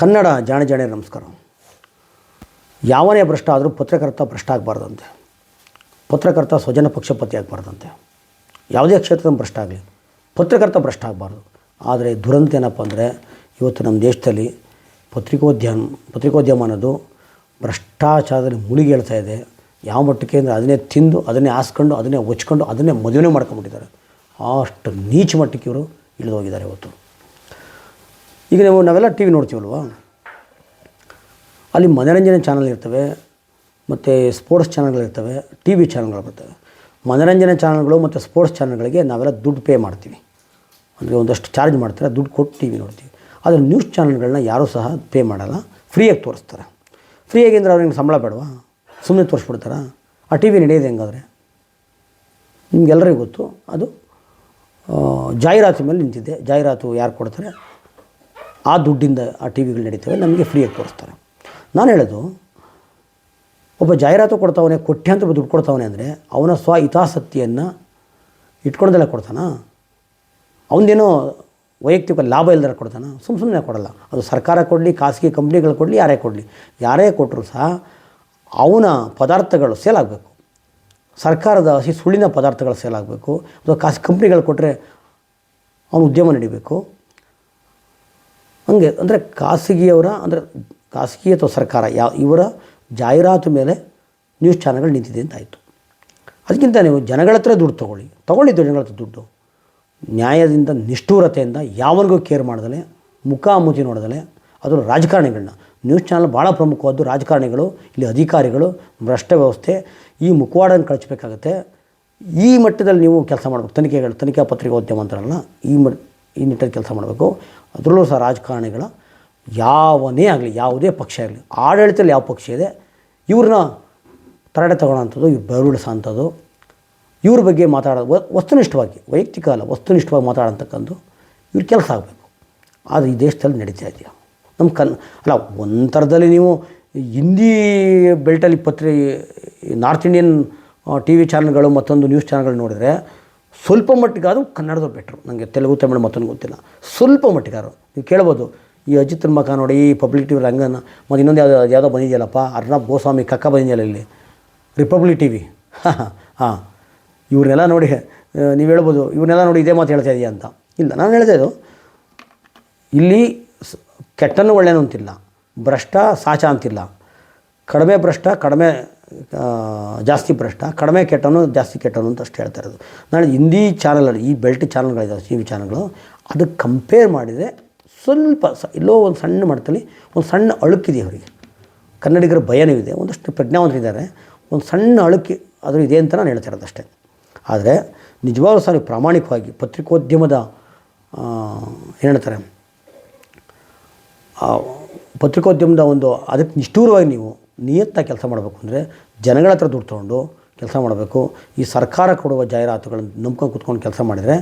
ಕನ್ನಡ ಜಾಣೆ ಜಾಣೆ ನಮಸ್ಕಾರ. ಯಾವನೇ ಭ್ರಷ್ಟ ಆದರೂ ಪತ್ರಕರ್ತ ಭ್ರಷ್ಟ ಆಗಬಾರ್ದಂತೆ. ಪತ್ರಕರ್ತ ಸ್ವಜನ ಪಕ್ಷಪತಿ ಆಗಬಾರ್ದಂತೆ. ಯಾವುದೇ ಕ್ಷೇತ್ರದ ಭ್ರಷ್ಟ ಆಗಲಿ. ಪತ್ರಕರ್ತ ಭ್ರಷ್ಟ ಆಗಬಾರ್ದು. ಆದರೆ ದುರಂತ ಏನಪ್ಪ ಅಂದರೆ, ಇವತ್ತು ನಮ್ಮ ದೇಶದಲ್ಲಿ ಪತ್ರಿಕೋದ್ಯಮ ಪತ್ರಿಕೋದ್ಯಮ ಅನ್ನೋದು ಭ್ರಷ್ಟಾಚಾರದಲ್ಲಿ ಮುಳುಗಿ ಹೇಳ್ತಾ ಇದೆ. ಯಾವ ಮಟ್ಟಕ್ಕೆ ಅಂದರೆ ಅದನ್ನೇ ತಿಂದು, ಅದನ್ನೇ ಹಾಸ್ಕೊಂಡು, ಅದನ್ನೇ ಹೊಚ್ಕೊಂಡು ಅದನ್ನೇ ಮದುವೆ ಮಾಡ್ಕೊಂಬಿಟ್ಟಿದ್ದಾರೆ ಅಷ್ಟು ನೀಚ ಮಟ್ಟಕ್ಕೆ ಇವರು ಇಳಿದೋಗಿದ್ದಾರೆ ಇವತ್ತು. ಈಗ ನಾವು ನಾವೆಲ್ಲ ಟಿ ವಿ ನೋಡ್ತೀವಲ್ವ? ಅಲ್ಲಿ ಮನೋರಂಜನೆ ಚಾನಲ್ ಇರ್ತವೆ, ಮತ್ತು ಸ್ಪೋರ್ಟ್ಸ್ ಚಾನಲ್ಗಳಿರ್ತವೆ ಟಿ ವಿ ಚಾನಲ್ಗಳು ಬರ್ತವೆ. ಮನೋರಂಜನೆ ಚಾನಲ್ಗಳು ಮತ್ತು ಸ್ಪೋರ್ಟ್ಸ್ ಚಾನಲ್ಗಳಿಗೆ ನಾವೆಲ್ಲ ದುಡ್ಡು ಪೇ ಮಾಡ್ತೀವಿ. ಅಂದರೆ ಒಂದಷ್ಟು ಚಾರ್ಜ್ ಮಾಡ್ತಾರೆ, ದುಡ್ಡು ಕೊಟ್ಟು ಟಿ ವಿ ನೋಡ್ತೀವಿ. ಆದರೆ ನ್ಯೂಸ್ ಚಾನಲ್ಗಳನ್ನ ಯಾರೂ ಸಹ ಪೇ ಮಾಡಲ್ಲ, ಫ್ರೀಯಾಗಿ ತೋರಿಸ್ತಾರೆ. ಫ್ರೀಯಾಗಿ ಅಂದರೆ ಅವ್ರಿಗೆ ಸಂಬಳ ಬೇಡವಾ? ಸುಮ್ಮನೆ ತೋರಿಸ್ಬಿಡ್ತಾರೆ? ಆ ಟಿ ವಿ ನಡೆಯೋದು ಹೆಂಗಾದ್ರೆ? ನಿಮ್ಗೆಲ್ಲರಿಗೂ ಗೊತ್ತು, ಅದು ಜಾಹೀರಾತು ಮೇಲೆ ನಿಂತಿದೆ. ಜಾಹೀರಾತು ಯಾರು ಕೊಡ್ತಾರೆ? ಆ ದುಡ್ಡಿಂದ ಆ ಟಿ ವಿಗಳು ನಡೀತವೆ, ನಮಗೆ ಫ್ರೀಯಾಗಿ ತೋರಿಸ್ತಾರೆ. ನಾನು ಹೇಳೋದು, ಒಬ್ಬ ಜಾಹೀರಾತು ಕೊಡ್ತಾವನೆ ಅಂತ ದುಡ್ಡು ಕೊಡ್ತಾವನೆ ಅಂದರೆ, ಅವನ ಸ್ವ ಹಿತಾಸಕ್ತಿಯನ್ನು ಇಟ್ಕೊಂಡೆಲ್ಲ ಕೊಡ್ತಾನ? ಅವನದೇನೋ ವೈಯಕ್ತಿಕ ಲಾಭ ಇಲ್ದಾರ ಕೊಡ್ತಾನ? ಸುಮ್ಮ ಸುಮ್ಮನೆ ಕೊಡಲ್ಲ. ಅದು ಸರ್ಕಾರ ಕೊಡಲಿ, ಖಾಸಗಿ ಕಂಪ್ನಿಗಳು ಕೊಡಲಿ, ಯಾರೇ ಕೊಡಲಿ. ಯಾರೇ ಕೊಟ್ಟರು ಸಹ ಅವನ ಪದಾರ್ಥಗಳು ಸೇಲ್ ಆಗಬೇಕು. ಸರ್ಕಾರದ ಹಸಿ ಸುಳ್ಳಿನ ಪದಾರ್ಥಗಳು ಸೇಲ್ ಆಗಬೇಕು. ಅಥವಾ ಖಾಸಗಿ ಕಂಪ್ನಿಗಳು ಕೊಟ್ಟರೆ ಅವನು ಉದ್ಯಮ ನಡಿಬೇಕು. ಹಂಗೆ ಅಂದರೆ ಖಾಸಗಿಯವರ ಅಂದರೆ ಖಾಸಗಿ ಅಥವಾ ಸರ್ಕಾರ ಯಾವ ಇವರ ಜಾಹೀರಾತು ಮೇಲೆ ನ್ಯೂಸ್ ಚಾನಲ್ಗಳು ನಿಂತಿದೆ ಅಂತ ಆಯಿತು. ಅದಕ್ಕಿಂತ ನೀವು ಜನಗಳ ಹತ್ರ ದುಡ್ಡು ತೊಗೊಳ್ಳಿ. ತೊಗೊಂಡಿದ್ದು ಜನಗಳ ಹತ್ರ ದುಡ್ಡು. ನ್ಯಾಯದಿಂದ ನಿಷ್ಠೂರತೆಯಿಂದ ಯಾವನಿಗೂ ಕೇರ್ ಮಾಡ್ದಲೆ ಮುಖಾಮುಖಿ ನೋಡ್ದಲೆ ಅದು ರಾಜಕಾರಣಿಗಳನ್ನ. ನ್ಯೂಸ್ ಚಾನಲ್ ಭಾಳ ಪ್ರಮುಖವಾದ್ದು ರಾಜಕಾರಣಿಗಳು, ಇಲ್ಲಿ ಅಧಿಕಾರಿಗಳು, ಭ್ರಷ್ಟ ವ್ಯವಸ್ಥೆ, ಈ ಮುಖವಾಡನ್ನು ಕಳಿಸ್ಬೇಕಾಗತ್ತೆ. ಈ ಮಟ್ಟದಲ್ಲಿ ನೀವು ಕೆಲಸ ಮಾಡಬೇಕು. ತನಿಖೆಗಳು, ತನಿಖಾ ಪತ್ರಿಕೋದ್ಯಮ ಅಂತಾರಲ್ಲ, ಈ ಮಟ್ ಈ ನಿಟ್ಟಲ್ಲಿ ಕೆಲಸ ಮಾಡಬೇಕು. ಅದರಲ್ಲೂ ಸಹ ರಾಜಕಾರಣಿಗಳ ಯಾವನೇ ಆಗಲಿ, ಯಾವುದೇ ಪಕ್ಷ ಆಗಲಿ, ಆಡಳಿತದಲ್ಲಿ ಯಾವ ಪಕ್ಷ ಇದೆ, ಇವ್ರನ್ನ ತರಡೆ ತಗೊಳ್ಳೋಂಥದ್ದು ಇವ್ರು ಬೆರಳಿಸೋಂಥದ್ದು ಇವ್ರ ಬಗ್ಗೆ ಮಾತಾಡೋದು ವಸ್ತುನಿಷ್ಠವಾಗಿ, ವೈಯಕ್ತಿಕ ಅಲ್ಲ, ವಸ್ತುನಿಷ್ಠವಾಗಿ ಮಾತಾಡೋಂಥಕ್ಕಂದು ಇವ್ರ ಕೆಲಸ ಆಗಬೇಕು. ಆದರೆ ಈ ದೇಶದಲ್ಲಿ ನಡೀತಾ ಇದೆಯಾ? ನಮ್ಮ ಕನ್, ಅಲ್ಲ ಒಂಥರದಲ್ಲಿ ಥರದಲ್ಲಿ ನೀವು ಹಿಂದಿ ಬೆಲ್ಟಲ್ಲಿ ಪತ್ರಿ ನಾರ್ತ್ ಇಂಡಿಯನ್ ಟಿ ವಿ ಚಾನಲ್ಗಳು ಮತ್ತೊಂದು ನ್ಯೂಸ್ ಚಾನಲ್ಗಳು ನೋಡಿದರೆ ಸ್ವಲ್ಪ ಮಟ್ಟಿಗಾದರೂ ಕನ್ನಡದ ಬೆಟ್ರು. ನನಗೆ ತೆಲುಗು, ತಮಿಳು ಮತ್ತೊಂದು ಗೊತ್ತಿಲ್ಲ. ಸ್ವಲ್ಪ ಮಟ್ಟಿಗಾರು ನೀವು ಕೇಳ್ಬೋದು, ಈ ಅಜಿತ್ ಮಕ ನೋಡಿ, ಈ ಪಬ್ಲಿಕ್ ಟಿ ವಿ ರಂಗನ, ಮತ್ತು ಇನ್ನೊಂದು ಯಾವುದೋ ಯಾವುದೋ ಬಂದಿದೆಯಲ್ಲಪ್ಪ ಅರ್ಣಬ್ ಗೋಸ್ವಾಮಿ, ಕಕ್ಕ ಬಂದಿದೆಯಲ್ಲ ಇಲ್ಲಿ? ರಿಪಬ್ಲಿಕ್ ಟಿ ವಿ ಹಾಂ. ಇವ್ರನ್ನೆಲ್ಲ ನೋಡಿ ನೀವು ಹೇಳ್ಬೋದು, ಇವ್ರನ್ನೆಲ್ಲ ನೋಡಿ ಇದೇ ಮಾತು ಹೇಳ್ತಾ ಇದೆಯಾ ಅಂತ. ಇಲ್ಲ, ನಾನು ಹೇಳ್ತಾ ಇದ್ದು ಇಲ್ಲಿ ಕೆಟ್ಟನು ಒಳ್ಳೆಯನು ಅಂತಿಲ್ಲ. ಭ್ರಷ್ಟ ಸಾಚ ಅಂತಿಲ್ಲ. ಕಡಿಮೆ ಭ್ರಷ್ಟ, ಕಡಿಮೆ ಜಾಸ್ತಿ ಭ್ರಷ್ಟ, ಕಡಿಮೆ ಕೆಟ್ಟನು ಜಾಸ್ತಿ ಕೆಟ್ಟನು ಅಂತ ಅಷ್ಟು ಹೇಳ್ತಾ ಇರೋದು. ನಾನು ಹಿಂದಿ ಚಾನಲಲ್ಲಿ, ಈ ಬೆಲ್ಟ್ ಚಾನಲ್ಗಳಿದ್ದಾವೆ ಟಿ ವಿ ಚಾನಲ್ಗಳು ಅದಕ್ಕೆ ಕಂಪೇರ್ ಮಾಡಿದರೆ ಸ್ವಲ್ಪ ಸ ಇಲ್ಲೋ ಒಂದು ಸಣ್ಣ ಮಟ್ಟದಲ್ಲಿ ಒಂದು ಸಣ್ಣ ಅಳುಕಿದೆ ಅವರಿಗೆ ಕನ್ನಡಿಗರ ಭಯನೂ ಇದೆ ಒಂದಷ್ಟು ಪ್ರಜ್ಞಾವಂತರಿದ್ದಾರೆ, ಒಂದು ಸಣ್ಣ ಅಳುಕಿ ಅದು ಇದೆ ಅಂತ ನಾನು ಹೇಳ್ತಾ ಇರೋದು ಅಷ್ಟೇ. ಆದರೆ ನಿಜವಾಗ್ಲೂ ಸಹ ಪ್ರಾಮಾಣಿಕವಾಗಿ ಪತ್ರಿಕೋದ್ಯಮದ ಏನು ಹೇಳ್ತಾರೆ ಪತ್ರಿಕೋದ್ಯಮದ ಒಂದು, ಅದಕ್ಕೆ ನಿಷ್ಠೂರವಾಗಿ ನೀವು ನಿಯತ್ತಾಗಿ ಕೆಲಸ ಮಾಡಬೇಕು ಅಂದರೆ ಜನಗಳ ಹತ್ರ ದುಡ್ಡು ತೊಗೊಂಡು ಕೆಲಸ ಮಾಡಬೇಕು. ಈ ಸರ್ಕಾರ ಕೊಡುವ ಜಾಹೀರಾತುಗಳನ್ನು ನಂಬ್ಕೊಂಡು ಕುತ್ಕೊಂಡು ಕೆಲಸ ಮಾಡಿದರೆ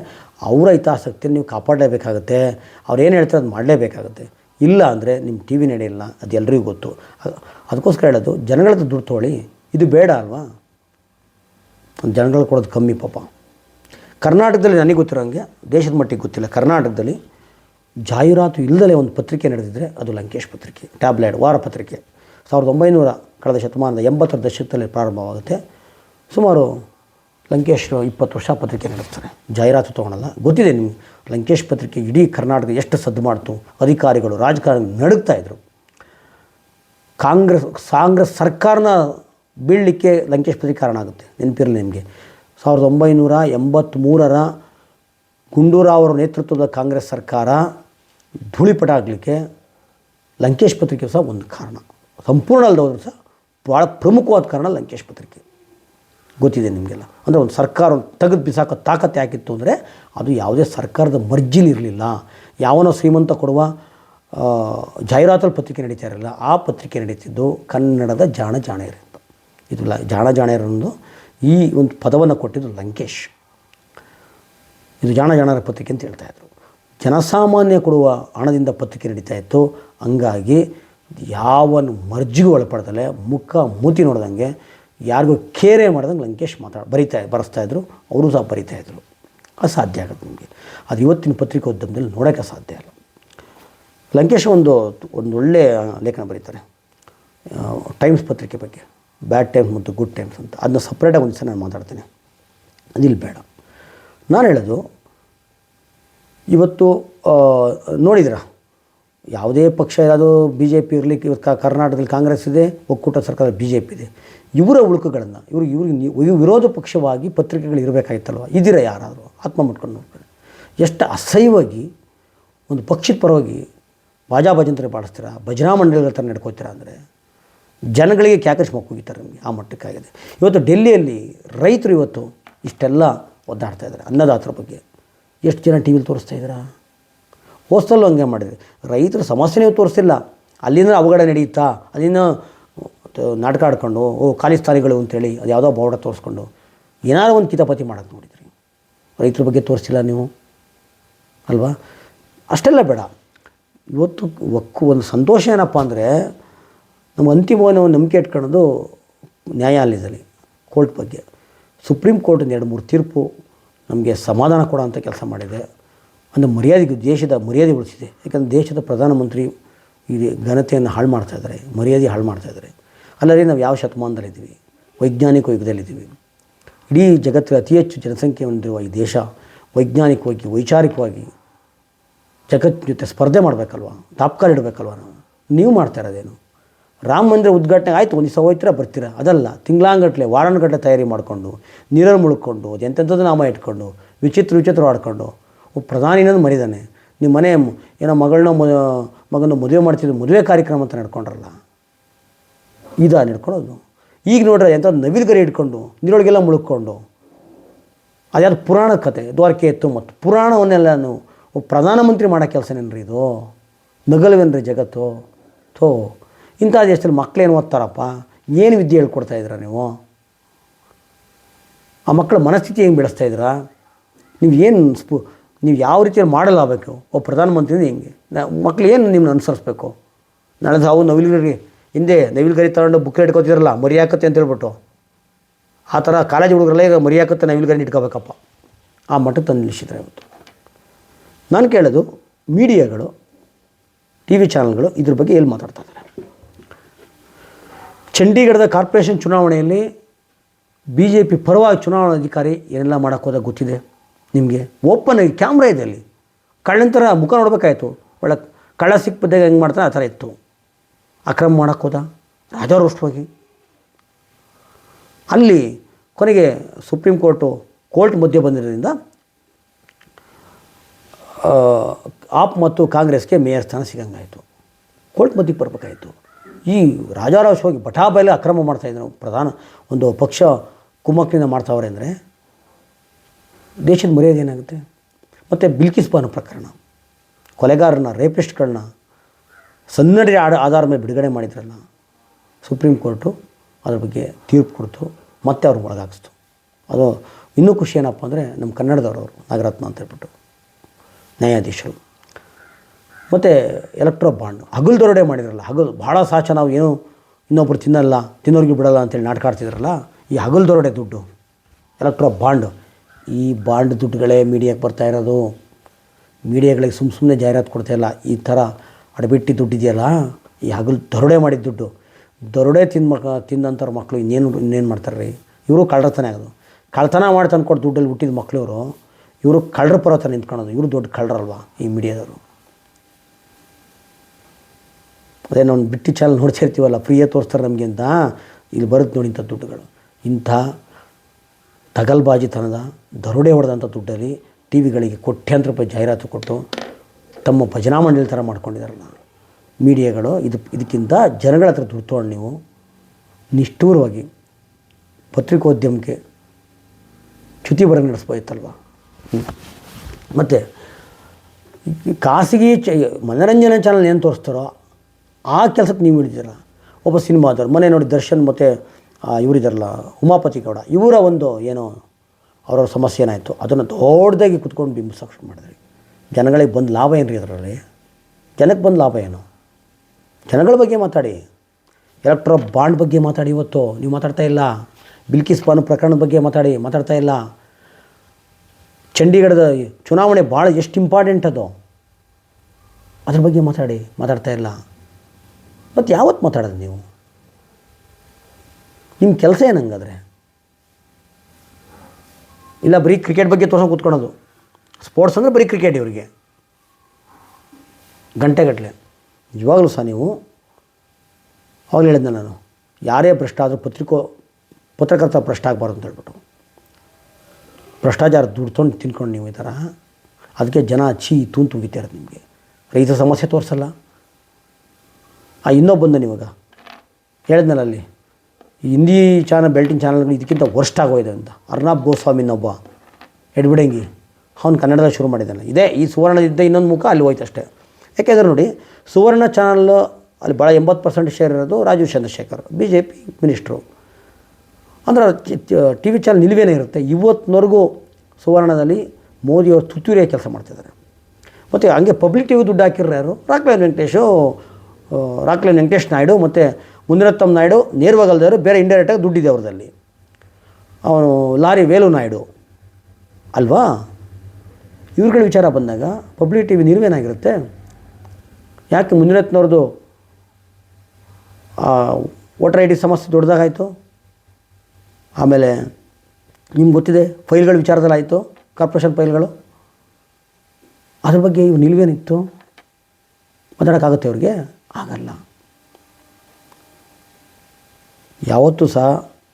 ಅವರ ಹಿತಾಸಕ್ತಿಯನ್ನು ನೀವು ಕಾಪಾಡಲೇಬೇಕಾಗುತ್ತೆ. ಅವ್ರು ಏನು ಹೇಳ್ತಾರೆ ಅದು ಮಾಡಲೇಬೇಕಾಗುತ್ತೆ. ಇಲ್ಲ ಅಂದರೆ ನಿಮ್ಮ ಟಿ ವಿ ನಡೆಯಿಲ್ಲ ಅದು ಎಲ್ಲರಿಗೂ ಗೊತ್ತು. ಅದಕ್ಕೋಸ್ಕರ ಹೇಳೋದು, ಜನಗಳ ಹತ್ರ ದುಡ್ಡು ತೊಗೊಳ್ಳಿ. ಇದು ಬೇಡ ಅಲ್ವಾ? ಜನಗಳು ಕೊಡೋದು ಕಮ್ಮಿ ಪಾಪ. ಕರ್ನಾಟಕದಲ್ಲಿ ನನಗೆ ಗೊತ್ತಿರೋಂಗೆ ದೇಶದ ಮಟ್ಟಿಗೆ ಗೊತ್ತಿಲ್ಲ. ಕರ್ನಾಟಕದಲ್ಲಿ ಜಾಹೀರಾತು ಇಲ್ಲದಲೇ ಒಂದು ಪತ್ರಿಕೆ ನಡೆದಿದ್ದರೆ ಅದು ಲಂಕೇಶ್ ಪತ್ರಿಕೆ, ಟ್ಯಾಬ್ಲೆಟ್, ವಾರ ಪತ್ರಿಕೆ. ಸಾವಿರದ ಒಂಬೈನೂರ ಕಳೆದ ಶತಮಾನದ ಎಂಬತ್ತರ ದಶಕದಲ್ಲಿ ಪ್ರಾರಂಭವಾಗುತ್ತೆ. ಸುಮಾರು ಲಂಕೇಶ್ ಇಪ್ಪತ್ತು ವರ್ಷ ಪತ್ರಿಕೆ ನಡೆಸ್ತಾರೆ. ಜಾಹೀರಾತು ತೊಗೊಳಲ್ಲ. ಗೊತ್ತಿದೆ ನಿಮ್ಗೆ, ಲಂಕೇಶ್ ಪತ್ರಿಕೆ ಇಡೀ ಕರ್ನಾಟಕ ಎಷ್ಟು ಸದ್ದು ಮಾಡ್ತು? ಅಧಿಕಾರಿಗಳು, ರಾಜಕಾರಣ ನಡುಗ್ತಾ ಇದ್ರು. ಕಾಂಗ್ರೆಸ್ ಕಾಂಗ್ರೆಸ್ ಸರ್ಕಾರನ ಬೀಳಲಿಕ್ಕೆ ಲಂಕೇಶ್ ಪತ್ರಿಕೆ ಕಾರಣ ಆಗುತ್ತೆ. ನೆನಪಿರಲಿ ನಿಮಗೆ. ಸಾವಿರದ ಒಂಬೈನೂರ ಎಂಬತ್ತ್ಮೂರರ ಗುಂಡೂರಾವ್ ಅವರ ನೇತೃತ್ವದ ಕಾಂಗ್ರೆಸ್ ಸರ್ಕಾರ ಧೂಳಿಪಟ ಆಗಲಿಕ್ಕೆ ಲಂಕೇಶ್ ಪತ್ರಿಕೆ ಸಹ ಒಂದು ಕಾರಣ. ಸಂಪೂರ್ಣ ಅಲ್ಲದೆ ಹೋದರೂ ಸಹ ಭಾಳ ಪ್ರಮುಖವಾದ ಕಾರಣ ಲಂಕೇಶ್ ಪತ್ರಿಕೆ. ಗೊತ್ತಿದೆ ನಿಮಗೆಲ್ಲ? ಅಂದರೆ ಒಂದು ಸರ್ಕಾರ ತೆಗೆದು ಬಿಸಾಕೋ ತಾಕತ್ತು ಯಾಕಿತ್ತು ಅಂದರೆ ಅದು ಯಾವುದೇ ಸರ್ಕಾರದ ಮರ್ಜಿಲಿರಲಿಲ್ಲ ಯಾವನೋ ಶ್ರೀಮಂತ ಕೊಡುವ ಜಾಹೀರಾತಲ್ಲಿ ಪತ್ರಿಕೆ ನಡೀತಾ ಇರಲಿಲ್ಲ. ಆ ಪತ್ರಿಕೆ ನಡೀತಿದ್ದು ಕನ್ನಡದ ಜಾಣ ಅಂತ. ಇದು ಲ, ಜಾಣ ಜಾಣೆಯರೊಂದು ಈ ಒಂದು ಪದವನ್ನು ಕೊಟ್ಟಿದ್ದು ಲಂಕೇಶ್. ಇದು ಜಾಣ ಜಾಣರ ಪತ್ರಿಕೆ ಅಂತ ಹೇಳ್ತಾಯಿದ್ರು ಜನಸಾಮಾನ್ಯ ಕೊಡುವ ಹಣದಿಂದ ಪತ್ರಿಕೆ ನಡೀತಾ ಇತ್ತು. ಹಂಗಾಗಿ ಯಾವನು ಮರ್ಜಿಗೂ ಒಳಪಡ್ದಲೆ ಮುಖ ಮೂತಿ ನೋಡ್ದಂಗೆ ಯಾರಿಗೂ ಕೇರೆ ಮಾಡ್ದಂಗೆ ಲಂಕೇಶ್ ಮಾತಾಡ ಬರಿತಾ ಬರೆಸ್ತಾ ಇದ್ದರು ಅವರು ಸಹ ಬರಿತಾ ಇದ್ದರು ಅಸಾಧ್ಯ ಆಗುತ್ತೆ ನಿಮಗೆ. ಅದು ಇವತ್ತಿನ ಪತ್ರಿಕೋದ್ಯಮದಲ್ಲಿ ನೋಡೋಕ್ಕೆ ಸಾಧ್ಯ ಇಲ್ಲ ಲಂಕೇಶ್ ಒಂದು ಒಂದು ಒಳ್ಳೆಯ ಲೇಖನ ಬರೀತಾರೆ. ಟೈಮ್ಸ್ ಪತ್ರಿಕೆ ಬಗ್ಗೆ. ಬ್ಯಾಡ್ ಟೈಮ್ಸ್ ಮತ್ತು ಗುಡ್ ಟೈಮ್ಸ್ ಅಂತ. ಅದನ್ನ ಸಪ್ರೇಟಾಗಿ ಒಂದು ದಿವಸ ನಾನು ಮಾತಾಡ್ತೇನೆ. ಅದಿಲ್ಲ ಬೇಡ. ನಾನು ಹೇಳೋದು, ಇವತ್ತು ನೋಡಿದ್ರ ಯಾವುದೇ ಪಕ್ಷ ಯಾವುದು ಬಿ ಜೆ ಪಿ ಇರಲಿ ಕರ್ನಾಟಕದಲ್ಲಿ ಕಾಂಗ್ರೆಸ್ ಇದೆ, ಒಕ್ಕೂಟ ಸರ್ಕಾರ ಬಿ ಜೆ ಪಿ ಇದೆ. ಇವರ ಉಳುಕುಗಳನ್ನು ಇವರು ಇವ್ರಿಗೆ ನೀವು- ವಿರೋಧ ಪಕ್ಷವಾಗಿ ಪತ್ರಿಕೆಗಳು ಇರಬೇಕಾಗಿತ್ತಲ್ವ? ಇದ್ದೀರ ಯಾರಾದರೂ? ಆತ್ಮ ಮುಟ್ಕೊಂಡು ನೋಡ್ಕೊಳ್ಳಿ. ಎಷ್ಟು ಅಸಹ್ಯವಾಗಿ ಒಂದು ಪಕ್ಷದ ಪರವಾಗಿ ಬಾಜಾ ಭಜಂತ್ರೆ ಪಾಡಿಸ್ತೀರಾ ಭಜನಾ ಮಂಡಳಿಗಳ ಥರ ನಡ್ಕೋತೀರಾ ಅಂದರೆ? ಜನಗಳಿಗೆ ಕ್ಯಾಕರಿಸ್ ಮಕ್ಕುಗಿತಾರೆ ನಮಗೆ ಆ ಮಟ್ಟಕ್ಕಾಗಿದೆ. ಇವತ್ತು ಡೆಲ್ಲಿಯಲ್ಲಿ ರೈತರು ಇವತ್ತು ಇಷ್ಟೆಲ್ಲ ಒದ್ದಾಡ್ತಾ ಇದ್ದಾರೆ ಅನ್ನದಾತರ ಬಗ್ಗೆ. ಎಷ್ಟು ಜನ ಟಿ ವಿಲಿ ತೋರಿಸ್ತಾ ಇದ್ದೀರಾ? ಹೋಸ್ಟಲ್ಲೂ ಹಂಗೆ ಮಾಡಿದ್ರಿ ರೈತರ ಸಮಸ್ಯೆನೇ ತೋರಿಸಿಲ್ಲ. ಅಲ್ಲಿಂದ ಅವಘಡ ನಡೆಯುತ್ತಾ? ಅಲ್ಲಿನ ನಾಟಕ ಆಡ್ಕೊಂಡು, ಓ ಖಾಲಿಸ್ತಾನಿಗಳು ಅಂತೇಳಿ ಅದು ಯಾವುದೋ ಬೋರ್ಡ ತೋರಿಸ್ಕೊಂಡು ಏನಾದ್ರು ಒಂದು ಕಿತಾಪತಿ ಮಾಡೋಕ್ಕೆ ನೋಡಿದ್ರಿ? ರೈತರ ಬಗ್ಗೆ ತೋರಿಸಿಲ್ಲ ನೀವು? ಅಲ್ವಾ? ಅಷ್ಟೆಲ್ಲ ಬೇಡ. ಇವತ್ತು ಒಕ್ಕು ಒಂದು ಸಂತೋಷ ಏನಪ್ಪ ಅಂದರೆ ನಮ್ಮ ಅಂತಿಮವನ್ನು ನಂಬಿಕೆ ಇಟ್ಕೊಳ್ಳೋದು ನ್ಯಾಯಾಲಯದಲ್ಲಿ, ಕೋರ್ಟ್ ಬಗ್ಗೆ. ಸುಪ್ರೀಂ ಕೋರ್ಟ್ ಎರಡು ಮೂರು ತೀರ್ಪು ನಮಗೆ ಸಮಾಧಾನ ಕೊಡೋಂಥ ಕೆಲಸ ಮಾಡಿದೆ. ಒಂದು ಮರ್ಯಾದೆ ದೇಶದ ಮರ್ಯಾದೆ ಉಳಿಸಿದೆ. ಯಾಕಂದರೆ ದೇಶದ ಪ್ರಧಾನಮಂತ್ರಿ ಇದು ಘನತೆಯನ್ನು ಹಾಳು ಮಾಡ್ತಾ ಇದ್ದಾರೆ, ಮರ್ಯಾದೆ ಹಾಳು ಮಾಡ್ತಾ ಇದ್ದಾರೆ. ಅಲ್ಲದೆ ನಾವು ಯಾವ ಶತಮಾನದಲ್ಲಿದ್ದೀವಿ ವೈಜ್ಞಾನಿಕ ಯುಗದಲ್ಲಿದ್ದೀವಿ ಇಡೀ ಜಗತ್ತಿಗೆ ಅತಿ ಹೆಚ್ಚು ಜನಸಂಖ್ಯೆ ಹೊಂದಿರುವ ಈ ದೇಶ ವೈಜ್ಞಾನಿಕವಾಗಿ, ವೈಚಾರಿಕವಾಗಿ ಜಗತ್ತಿನ ಜೊತೆ ಸ್ಪರ್ಧೆ ಮಾಡಬೇಕಲ್ವ? ತಾಪ್ಕಾಲ ಇಡಬೇಕಲ್ವ ನಾವು? ನೀವು ಮಾಡ್ತಾ ಇರೋದೇನು? ರಾಮ ಮಂದಿರ ಉದ್ಘಾಟನೆ ಆಯಿತು, ಒಂದು ದಿವಸ ಹೋಗ್ತೀರಾ ಬರ್ತೀರಾ? ಅದಲ್ಲ, ತಿಂಗಳಾಂಗಟ್ಲೆ ವಾರಾನುಗಟ್ಟಲೆ ತಯಾರಿ ಮಾಡಿಕೊಂಡು, ನೀರಲ್ಲಿ ಮುಳ್ಕೊಂಡು ಎಂಥದ್ದು ನಾಮ ಇಟ್ಕೊಂಡು, ವಿಚಿತ್ರ ವಿಚಿತ್ರ ಆಡ್ಕೊಂಡು ಒಬ್ಬ ಪ್ರಧಾನಿ ಅನ್ನೋದು ಮರಿದಾನೆ. ನಿಮ್ಮ ಮನೆ ಏನೋ ಮಗಳನ್ನ ಮಗನ ಮದುವೆ ಮಾಡ್ತಿದ್ದು ಮದುವೆ ಕಾರ್ಯಕ್ರಮ ಅಂತ ನಡ್ಕೊಂಡ್ರಲ್ಲ. ಇದ ನಡ್ಕೊಳೋದು. ಈಗ ನೋಡ್ರೆ ಎಂಥ ನವಿಲುಗರಿ ಇಟ್ಕೊಂಡು ನೀರೊಳಗೆಲ್ಲ ಮುಳುಕೊಂಡು ಅದ್ಯಾವುದು ಪುರಾಣ ಕತೆ? ದ್ವಾರಕೆ ಎತ್ತು ಮತ್ತು ಪುರಾಣವನ್ನೆಲ್ಲನು ಒಬ್ಬ ಪ್ರಧಾನಮಂತ್ರಿ ಮಾಡೋ ಕೆಲಸನೇನ್ರಿ ಇದು? ನಗಲ್ವೇನ್ರಿ ಜಗತ್ತು? ಥೋ. ಇಂಥ ದೇಶದಲ್ಲಿ ಮಕ್ಕಳೇನು ಓದ್ತಾರಪ್ಪ? ಏನು ವಿದ್ಯೆ ಹೇಳ್ಕೊಡ್ತಾ ಇದ್ದೀರಾ ನೀವು? ಆ ಮಕ್ಕಳ ಮನಸ್ಥಿತಿ ಹೆಂಗೆ ಬೆಳೆಸ್ತಾ ಇದ್ದೀರಾ? ನೀವು ಏನು ಸ್ಪು ನೀವು ಯಾವ ರೀತಿಯಲ್ಲಿ ಮಾಡಲ್ ಆಗಬೇಕು? ಒಬ್ಬ ಪ್ರಧಾನಮಂತ್ರಿ ಹೆಂಗೆ? ಮಕ್ಳು ಏನು ನಿಮ್ಮನ್ನ ಅನುಸರಿಸ್ಬೇಕು? ನಾಳೆ ಸಾವು ನವಿಲುಗರಿ ಹಿಂದೆ ನವಿಲುಗರಿ ತಗೊಂಡು ಬುಕ್ ಇಟ್ಕೋತಿದ್ರಲ್ಲ ಮರಿಯಾಕತ್ತೆ ಅಂತ ಹೇಳ್ಬಿಟ್ಟು. ಆ ಥರ ಕಾಲೇಜ್ ಹುಡುಗರೆಲ್ಲ ಈಗ ಮರಿಯಾಕತ್ತೆ ನವಿಲುಗರಿ ಇಟ್ಕೋಬೇಕಪ್ಪ. ಆ ಮಟ್ಟಕ್ಕೆ ತಂದು ನಿಲ್ಲಿಸಿದ್ರೆ ಇವತ್ತು. ನಾನು ಕೇಳೋದು, ಮೀಡಿಯಾಗಳು ಟಿ ವಿ ಚಾನಲ್ಗಳು ಇದ್ರ ಬಗ್ಗೆ ಎಲ್ಲಿ ಮಾತಾಡ್ತಾ ಇದ್ದಾರೆ? ಚಂಡೀಗಢದ ಕಾರ್ಪೊರೇಷನ್ ಚುನಾವಣೆಯಲ್ಲಿ ಬಿ ಜೆ ಪಿ ಪರವಾಗಿ ಚುನಾವಣಾಧಿಕಾರಿ ಏನೆಲ್ಲ ಮಾಡೋಕ್ಕೋದಾಗ ಗೊತ್ತಿದೆ? ನಿಮಗೆ ಓಪನ್ ಆಗಿ ಕ್ಯಾಮ್ರಾ ಇದೆ ಅಲ್ಲಿ. ಕಳ್ಳನ ಥರ ಮುಖ ನೋಡಬೇಕಾಯ್ತು. ಒಳ್ಳೆ ಕಳ್ಳ ಸಿಕ್ಕಿದ್ದಾಗ ಹೆಂಗೆ ಮಾಡ್ತಾನೆ ಆ ಥರ ಇತ್ತು. ಅಕ್ರಮ ಮಾಡೋಕ್ಕೆ ಹೋದ. ಹೋಗಿ ಅಲ್ಲಿ ಕೊನೆಗೆ ಸುಪ್ರೀಂ ಕೋರ್ಟು ಕೋರ್ಟ್ ಮಧ್ಯೆ ಬಂದಿರೋದ್ರಿಂದ ಆಪ್ ಮತ್ತು ಕಾಂಗ್ರೆಸ್ಗೆ ಮೇಯರ್ ಸ್ಥಾನ ಸಿಗಂಗಾಯಿತು. ಕೋರ್ಟ್ ಮಧ್ಯಕ್ಕೆ ಬರಬೇಕಾಯಿತು. ಈ ರಾಜಾರೋಷವಾಗಿ ಬಟಾಬೈಲೆ ಅಕ್ರಮ ಮಾಡ್ತಾಯಿದ್ರು ಪ್ರಧಾನ ಒಂದು ಪಕ್ಷ ಕುಮ್ಮಕ್ಕಿನಿಂದ ಮಾಡ್ತಾವ್ರೆ ಅಂದರೆ ದೇಶದ ಮರ್ಯಾದೆ ಏನಾಗುತ್ತೆ? ಮತ್ತು ಬಿಲ್ಕಿಸ್ ಬಾನು ಪ್ರಕರಣ. ಕೊಲೆಗಾರನ ರೇಪಿಸ್ಟ್ಗಳನ್ನ ಸನ್ನಡಿ ಆಡ ಆಧಾರ ಮೇಲೆ ಬಿಡುಗಡೆ ಮಾಡಿದ್ರಲ್ಲ, ಸುಪ್ರೀಂ ಕೋರ್ಟು ಅದ್ರ ಬಗ್ಗೆ ತೀರ್ಪು ಕೊಡ್ತು, ಮತ್ತೆ ಅವ್ರಿಗೆ ಒಳಗಾಗಿಸ್ತು. ಅದು ಇನ್ನೂ ಖುಷಿ ಏನಪ್ಪ ಅಂದರೆ ನಮ್ಮ ಕನ್ನಡದವರವರು, ನಾಗರತ್ನ ಅಂತ ಹೇಳ್ಬಿಟ್ಟು ನ್ಯಾಯಾಧೀಶರು. ಮತ್ತು ಎಲೆಕ್ಟ್ರೋ ಬಾಂಡ್, ಹಗಲು ದೊರಡೆ ಮಾಡಿದ್ರಲ್ಲ, ಹಗಲು ಭಾಳ ಸಾಚ ನಾವು ಏನು ಇನ್ನೊಬ್ರು ತಿನ್ನಲ್ಲ, ತಿನ್ನೋರಿಗೆ ಬಿಡಲ್ಲ ಅಂತೇಳಿ ನಾಟಕ ಆಡ್ತಿದ್ರಲ್ಲ, ಈ ಹಗಲು ದೊರಡೆ ದುಡ್ಡು, ಎಲೆಕ್ಟ್ರೋ ಬಾಂಡ್ ಈ ಬಾಂಡ್ ದುಡ್ಡುಗಳೇ ಮೀಡಿಯಾಗೆ ಬರ್ತಾ ಇರೋದು. ಮೀಡಿಯಾಗಳಿಗೆ ಸುಮ್ಮ ಸುಮ್ಮನೆ ಜಾಹೀರಾತು ಕೊಡ್ತಾಯಿಲ್ಲ ಈ ಥರ ಅಡಬಿಟ್ಟಿ ದುಡ್ಡಿದೆಯಲ್ಲ ಈ ಹಗಲು ದರೋಡೆ ಮಾಡಿದ ದುಡ್ಡು. ದರೋಡೆ ತಿಂದ ತಿಂದಂಥವ್ರ ಮಕ್ಕಳು ಇನ್ನೇನು ಇನ್ನೇನು ಮಾಡ್ತಾರೆ ರೀ ಇವರು ಕಳ್ಳತನ ಆಗೋದು. ಕಳ್ತನ ಮಾಡಿ ತಂದು ಕೊಟ್ಟು ದುಡ್ಡಲ್ಲಿ ಹುಟ್ಟಿದ ಮಕ್ಕಳವರು ಇವರು ಕಳ್ಳರ ಪರ ನಿಂತ್ಕೊಳೋದು. ಇವರು ದೊಡ್ಡ ಕಳ್ಳರಲ್ವಾ ಈ ಮೀಡಿಯಾದವರು? ಅದೇ ನಾವು ಬಿಟ್ಟಿ ಚಾನಲ್ ನೋಡ್ತಿರ್ತೀವಲ್ಲ ಫ್ರೀಯೇ ತೋರಿಸ್ತಾರೆ ನಮಗೆ ಅಂತ, ಇಲ್ಲಿ ಬರುತ್ತೆ ನೋಡಿ ಇಂಥ ದುಡ್ಡುಗಳು. ಇಂಥ ತಗಲ್ಬಾಜಿತನದ ದರೋಡೆ ಹೊಡೆದಂಥ ದುಡ್ಡಲ್ಲಿ ಟಿ ವಿಗಳಿಗೆ ಕೋಟ್ಯಾಂತರ ರೂಪಾಯಿ ಜಾಹೀರಾತು ಕೊಟ್ಟು ತಮ್ಮ ಭಜನಾ ಮಂಡಳಿ ಥರ ಮಾಡ್ಕೊಂಡಿದ್ದಾರಲ್ಲ ಮೀಡಿಯಾಗಳು ಇದು, ಇದಕ್ಕಿಂತ ಜನಗಳ ಹತ್ರ ದುಡ್ಡು ತೊಗೊಂಡು ನೀವು ನಿಷ್ಠೂರವಾಗಿ ಪತ್ರಿಕೋದ್ಯಮಕ್ಕೆ ಚ್ಯುತಿ ಬರ ನಡೆಸ್ಬೋದಿತ್ತಲ್ವ? ಮತ್ತು ಖಾಸಗಿ ಚ ಮನೋರಂಜನಾ ಚಾನಲ್ ಏನು ತೋರಿಸ್ತಾರೋ ಆ ಕೆಲಸಕ್ಕೆ ನೀವು ಹಿಡಿದಿರಲ್ಲ ಒಬ್ಬ ಸಿನಿಮಾದವ್ರು ಮನೆ ನೋಡಿ ದರ್ಶನ್ ಮತ್ತು ಇವರಿದಾರಲ್ಲ ಉಮಾಪತಿ ಗೌಡ, ಇವರ ಒಂದು ಏನೋ ಅವ್ರವ್ರ ಸಮಸ್ಯೆ ಏನಾಯಿತು, ಅದನ್ನು ದೊಡ್ಡದಾಗಿ ಕುತ್ಕೊಂಡು ಬಿಂಬಿಸೋಕೆ ಶುರು ಮಾಡಿದ್ರಿ. ಜನಗಳಿಗೆ ಬಂದು ಲಾಭ ಏನು ರೀ ಅದರಲ್ಲಿ? ಜನಕ್ಕೆ ಬಂದು ಲಾಭ ಏನು? ಜನಗಳ ಬಗ್ಗೆ ಮಾತಾಡಿ. ಎಲೆಕ್ಟ್ರೋ ಬಾಂಡ್ ಬಗ್ಗೆ ಮಾತಾಡಿ ಇವತ್ತು. ನೀವು ಮಾತಾಡ್ತಾ ಇಲ್ಲ. ಬಿಲ್ಕಿಸ್ ಬಾನು ಪ್ರಕರಣದ ಬಗ್ಗೆ ಮಾತಾಡಿ, ಮಾತಾಡ್ತಾ ಇಲ್ಲ. ಚಂಡೀಗಢದ ಚುನಾವಣೆ ಭಾಳ ಎಷ್ಟು ಇಂಪಾರ್ಟೆಂಟ್ ಅದು. ಅದ್ರ ಬಗ್ಗೆ ಮಾತಾಡಿ, ಮಾತಾಡ್ತಾ ಇಲ್ಲ. ಮತ್ತು ಯಾವತ್ತು ಮಾತಾಡೋದು ನೀವು? ನಿಮ್ಮ ಕೆಲಸ ಏನಂಗಾದ್ರೆ? ಇಲ್ಲ ಬರೀ ಕ್ರಿಕೆಟ್ ಬಗ್ಗೆ ತೋರ್ಸೋ ಕೂತ್ಕೊಳೋದು. ಸ್ಪೋರ್ಟ್ಸ್ ಅಂದರೆ ಬರೀ ಕ್ರಿಕೆಟ್ ಇವರಿಗೆ. ಗಂಟೆಗಟ್ಟಲೆ ನಿಜವಾಗ್ಲೂ ಸಹ ನೀವು ಅವಾಗ ಹೇಳಿದ್ದೆ ನಾನು, ಯಾರೇ ಭ್ರಷ್ಟ ಆದರೂ ಪತ್ರಿಕೋ, ಪತ್ರಕರ್ತ ಭ್ರಷ್ಟ ಆಗಬಾರ್ದು ಅಂತ ಹೇಳ್ಬಿಟ್ಟು. ಭ್ರಷ್ಟಾಚಾರ ದುಡ್ಡು ತಿನ್ಕೊಂಡು ನೀವು ಈ ಥರ, ಅದಕ್ಕೆ ಜನ ಛೀ ತೂನ್ ತುಂಬಿತಿರೋದು ನಿಮಗೆ. ರೈತ ಸಮಸ್ಯೆ ತೋರಿಸಲ್ಲ. ಆ ಇನ್ನೊಬ್ಬಂದು ನೀವಾಗ, ಹೇಳಿದ್ನಲ್ಲ ಅಲ್ಲಿ ಹಿಂದಿ ಚಾನಲ್ ಬೆಲ್ಟಿಂಗ್ ಚಾನಲ್ಗಳು ಇದಕ್ಕಿಂತ ವರ್ಸ್ಟ್ ಆಗೋಗಿದೆ ಅಂತ. ಅರ್ನಾಬ್ ಗೋಸ್ವಾಮಿನೊಬ್ಬ ಎಡ್ಬಿಡಂಗಿ, ಅವ್ನು ಕನ್ನಡದಲ್ಲಿ ಶುರು ಮಾಡಿದ್ದಾನೆ. ಇದೇ, ಈ ಸುವರ್ಣದಿಂದ ಇನ್ನೊಂದು ಮುಖ ಅಲ್ಲಿ ಹೋಯ್ತು ಅಷ್ಟೇ. ಯಾಕೆಂದರೆ ನೋಡಿ, ಸುವರ್ಣ ಚಾನಲ್ ಅಲ್ಲಿ ಭಾಳ ಎಂಬತ್ತು ಪರ್ಸೆಂಟ್ ಶೇರ್ ಇರೋದು Rajeev Chandrasekhar B J P minister ಅಂದ್ರೆ ಟಿ ವಿ ಚಾನಲ್ ನಿಲುವೇನೇ ಇರುತ್ತೆ. ಇವತ್ತಿನವರೆಗೂ ಸುವರ್ಣದಲ್ಲಿ ಮೋದಿಯವರು ತುತ್ತೂರಿಯಾಗಿ ಕೆಲಸ ಮಾಡ್ತಿದ್ದಾರೆ. ಮತ್ತು ಹಂಗೆ ಪಬ್ಲಿಕ್ ಟಿವಿ ದುಡ್ಡು ಹಾಕಿರೋ ಯಾರು? ರಾಕ್ಲೈನ್ ವೆಂಕಟೇಶು ರಾಕ್ಲೈನ್ ವೆಂಕಟೇಶ್ ನಾಯ್ಡು, ಮತ್ತು ಮುನಿರತ್ನಂ ನಾಯ್ಡು ನೇರವಾಗಲ್ದವರು ಬೇರೆ ಇಂಡೈರೆಕ್ಟಾಗಿ ದುಡ್ಡಿದೆ ಅವ್ರದಲ್ಲಿ ಅವನು ಲಾರಿ ವೇಲು ನಾಯ್ಡು. ಅಲ್ವಾ? ಇವ್ರಗಳ ವಿಚಾರ ಬಂದಾಗ ಪಬ್ಲಿಕ್ ಟಿ ವಿ ನಿರ್ವೇನಾಗಿರುತ್ತೆ ಯಾಕೆ ಮುನಿರತ್ನವ್ರದ್ದು ವೋಟರ್ ಐ ಡಿ ಸಮಸ್ಯೆ ದೊಡ್ಡದಾಗಾಯಿತು? ಆಮೇಲೆ ನಿಮ್ಗೆ ಗೊತ್ತಿದೆ, ಫೈಲ್ಗಳ ವಿಚಾರದಲ್ಲಿ ಆಯಿತು ಕಾರ್ಪೊರೇಷನ್ ಫೈಲ್ಗಳು. ಅದ್ರ ಬಗ್ಗೆ ಇವು ನಿಲ್ವೇನಿತ್ತು? ಮಾತಾಡೋಕ್ಕಾಗುತ್ತೆ ಅವ್ರಿಗೆ? ಆಗಲ್ಲ. ಯಾವತ್ತೂ ಸಹ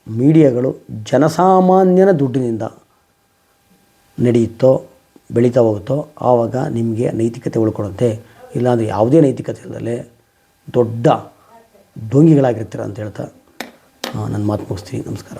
ಮೀಡಿಯಾಗಳು ಜನಸಾಮಾನ್ಯನ ದುಡ್ಡಿನಿಂದ ನಡೆಯುತ್ತೋ, ಬೆಳೀತಾ ಹೋಗುತ್ತೋ, ಆವಾಗ ನಿಮಗೆ ನೈತಿಕತೆ ಉಳ್ಕೊಳುತ್ತೆ ಇಲ್ಲಾಂದರೆ ಯಾವುದೇ ನೈತಿಕತೆ ಇಲ್ಲದೆ ದೊಡ್ಡ ದೊಂಗಿಗಳಾಗಿರ್ತೀರ ಅಂತ ಹೇಳ್ತಾ ನನ್ನ ಮಾತು ಮುಗಿಸ್ತೀನಿ. ನಮಸ್ಕಾರ.